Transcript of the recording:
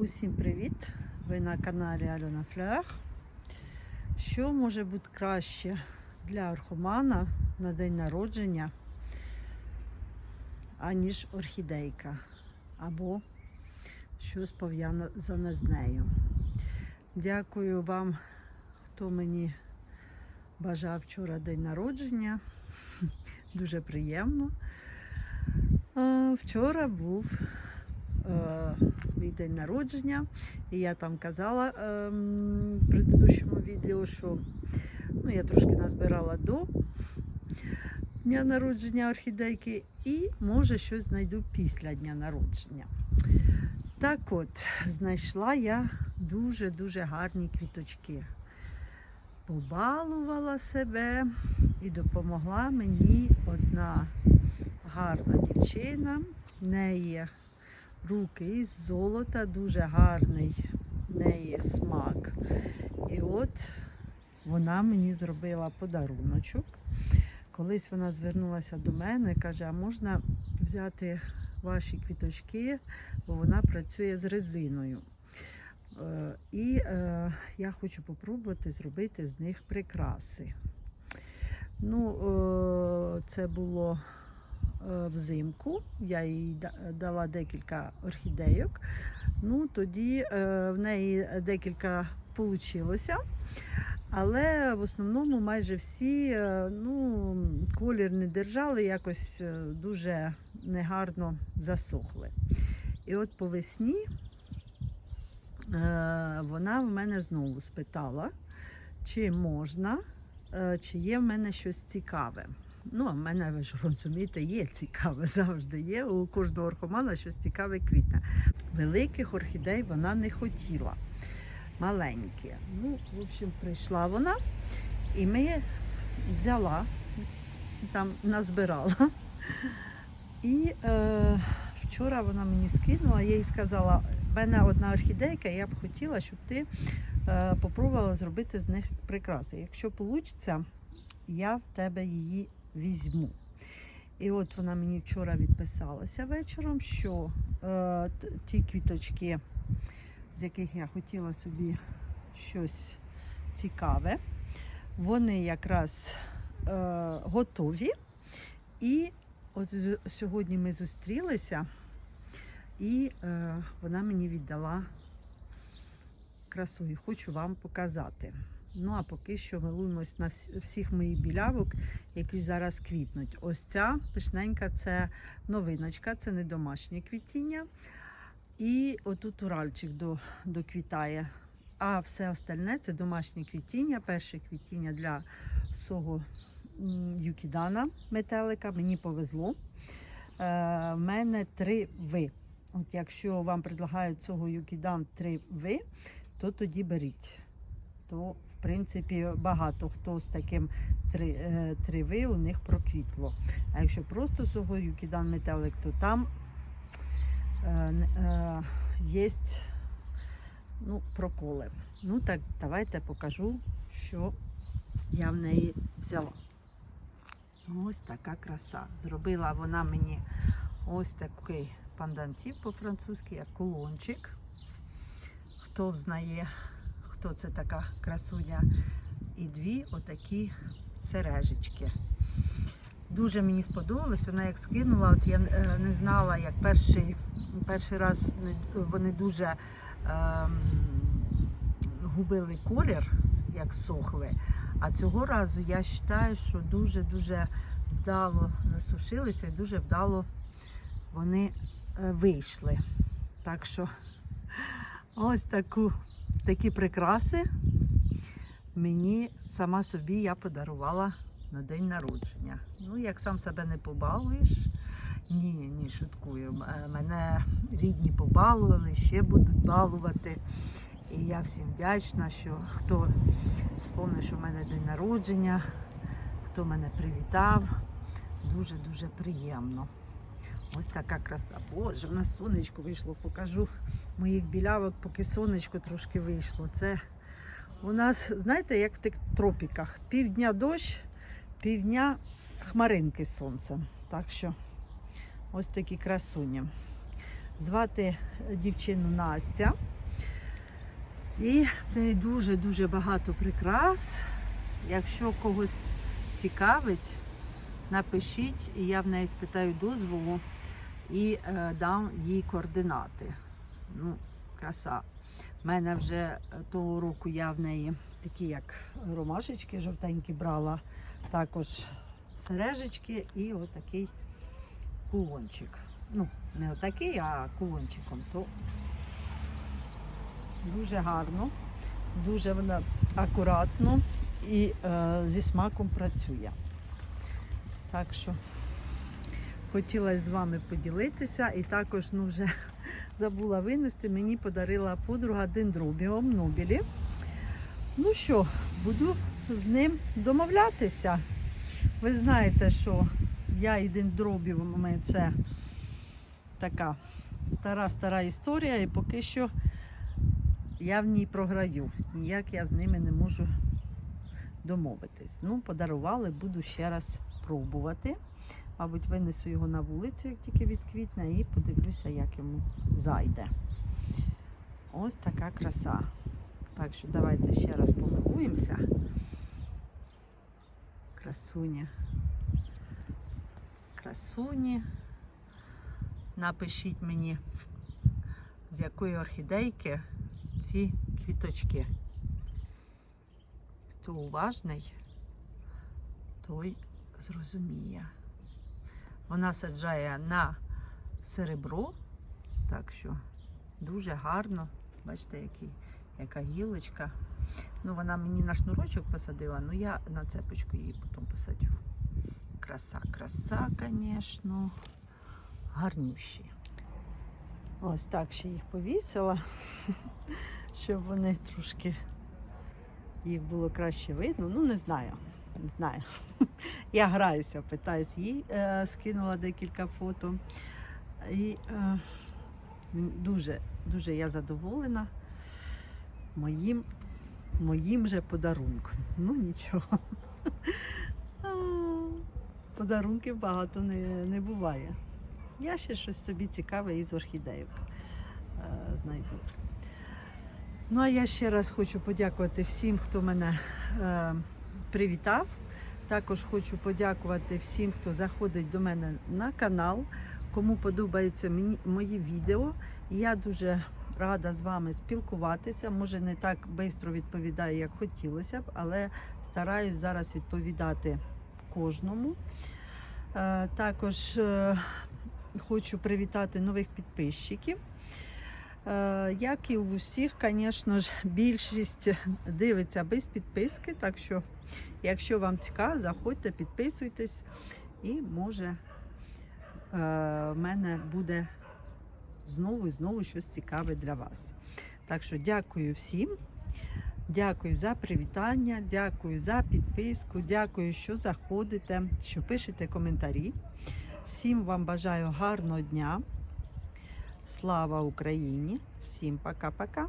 Усім привіт! Ви на каналі Альона Флер. Що може бути краще для орхомана на день народження, аніж орхідейка або щось пов'язане з нею. Дякую вам, хто мені бажав вчора день народження. Дуже приємно. Вчора був мій день народження, і я там казала е, в предыдущому відео, що ну, я трошки назбирала до дня народження орхідейки, і може щось знайду після дня народження. Так от, знайшла я дуже-дуже гарні квіточки. Побалувала себе і допомогла мені одна гарна дівчина. В неї руки із золота, дуже гарний в неї смак. І от вона мені зробила подаруночок. Колись вона звернулася до мене, каже, а можна взяти ваші квіточки, бо вона працює з резиною. Е, І е, я хочу попробувати зробити з них прикраси. Ну, е, це було взимку. Я їй дала декілька орхідейок. Ну, тоді е, в неї декілька вийшло. Але в основному майже всі е, ну, колір не держали, якось е, дуже негарно засохли. І от по весні е, вона в мене знову спитала, чи можна, е, чи є в мене щось цікаве. Ну, а в мене, ви ж розумієте, є цікаве завжди є. У кожного орхомана щось цікаве квітне. Великих орхідей вона не хотіла. Маленькі. Ну, в общем, прийшла вона, і ми взяла, там назбирала. І е, вчора вона мені скинула, я їй сказала, в мене одна орхідейка, я б хотіла, щоб ти е, попробувала зробити з них прикраси. Якщо вийде, я в тебе її візьму. І от вона мені вчора відписалася вечором, що е, ті квіточки, з яких я хотіла собі щось цікаве, вони якраз е, готові. І от сьогодні ми зустрілися, і е, вона мені віддала красу і хочу вам показати. Ну а поки що милуємось на всіх моїх білявок, які зараз квітнуть. Ось ця пишненька це новиночка, це не домашнє квітіння. І отут уральчик до, доквітає. А все остальне це домашнє квітіння. Перше квітіння для свого юкідана метелика. Мені повезло. Е, в мене три ви. От якщо вам предлагають цього юкідан три ви, то тоді беріть. То, в принципі, багато хто з таким е, у них проквітло. А якщо просто цього юкідан метелик, то там е, е, є ну, проколи. Ну так, давайте покажу, що я в неї взяла. Ось така краса. Зробила вона мені ось такий пандантів по-французьки, як кулончик. Хто взнає, хто це така красуня. І дві отакі сережечки. Дуже мені сподобалось. Вона як скинула, от я е, не знала, як перший, перший раз вони дуже ем, губили колір, як сохли. А цього разу я вважаю, що дуже-дуже вдало засушилися і дуже вдало вони е, вийшли. Так що ось таку, такі прикраси мені сама собі я подарувала на день народження. Ну, як сам себе не побалуєш, ні, ні, шуткую. Е, Мене рідні побалували, ще будуть балувати. І я всім вдячна, що хто вспомнив, що в мене день народження, хто мене привітав. Дуже-дуже приємно. Ось така краса. Боже, в нас сонечко вийшло, покажу моїх білявок, поки сонечко трошки вийшло. Це у нас, знаєте, як в тих тропіках. Півдня дощ, півдня хмаринки з. Так що ось такі красуні. Звати дівчину Настя. І в неї дуже-дуже багато прикрас. Якщо когось цікавить, напишіть, і я в неї спитаю дозволу і е, дам їй координати. Ну, краса. У мене вже е, того року я в неї такі, як ромашечки жовтенькі брала, також сережечки і отакий кулончик. Ну, не отакий, а кулончиком. То дуже гарно, дуже вона акуратно і е, зі смаком працює. Так що хотіла з вами поділитися і також ну, вже забула винести. Мені подарила подруга дендробіум Нобілі. Ну що, буду з ним домовлятися. Ви знаєте, що я і дендробіуми це така стара-стара історія, і поки що я в ній програю. Ніяк я з ними не можу домовитись. Ну, подарували, буду ще раз пробувати. Мабуть, винесу його на вулицю, як тільки відквітне, і подивлюся, як йому зайде. Ось така краса. Так що давайте ще раз помилуємося. Красуня. Красуні. Напишіть мені, з якої орхідейки ці квіточки. Хто уважний, той зрозуміє. Вона саджає на серебро, так що дуже гарно. Бачите, який, яка гілочка. Ну, вона мені на шнурочок посадила, ну я на цепочку її потім посадю. Краса, краса, звісно. Гарнющі. Ось так ще їх повісила, щоб вони трошки їх було краще видно. Ну, не знаю. Не знаю. Я граюся, питаюсь, їй е, скинула декілька фото. І е, дуже, дуже я задоволена моїм, моїм же подарунком. Ну нічого. Подарунків багато не, не буває. Я ще щось собі цікаве із орхідеїв е, знайду. Ну а я ще раз хочу подякувати всім, хто мене е, привітав. Також хочу подякувати всім, хто заходить до мене на канал, кому подобаються мені, мої відео. Я дуже рада з вами спілкуватися. Може, не так швидко відповідаю, як хотілося б, але стараюсь зараз відповідати кожному. Е, Також е, хочу привітати нових підписчиків. Е, Як і у всіх, звісно ж, більшість дивиться без підписки. Так що, якщо вам цікаво, заходьте, підписуйтесь, і може е, в мене буде знову і знову щось цікаве для вас. Так що дякую всім. Дякую за привітання, дякую за підписку, дякую, що заходите, що пишете коментарі. Всім вам бажаю гарного дня. Слава Україні! Всім пока-пока!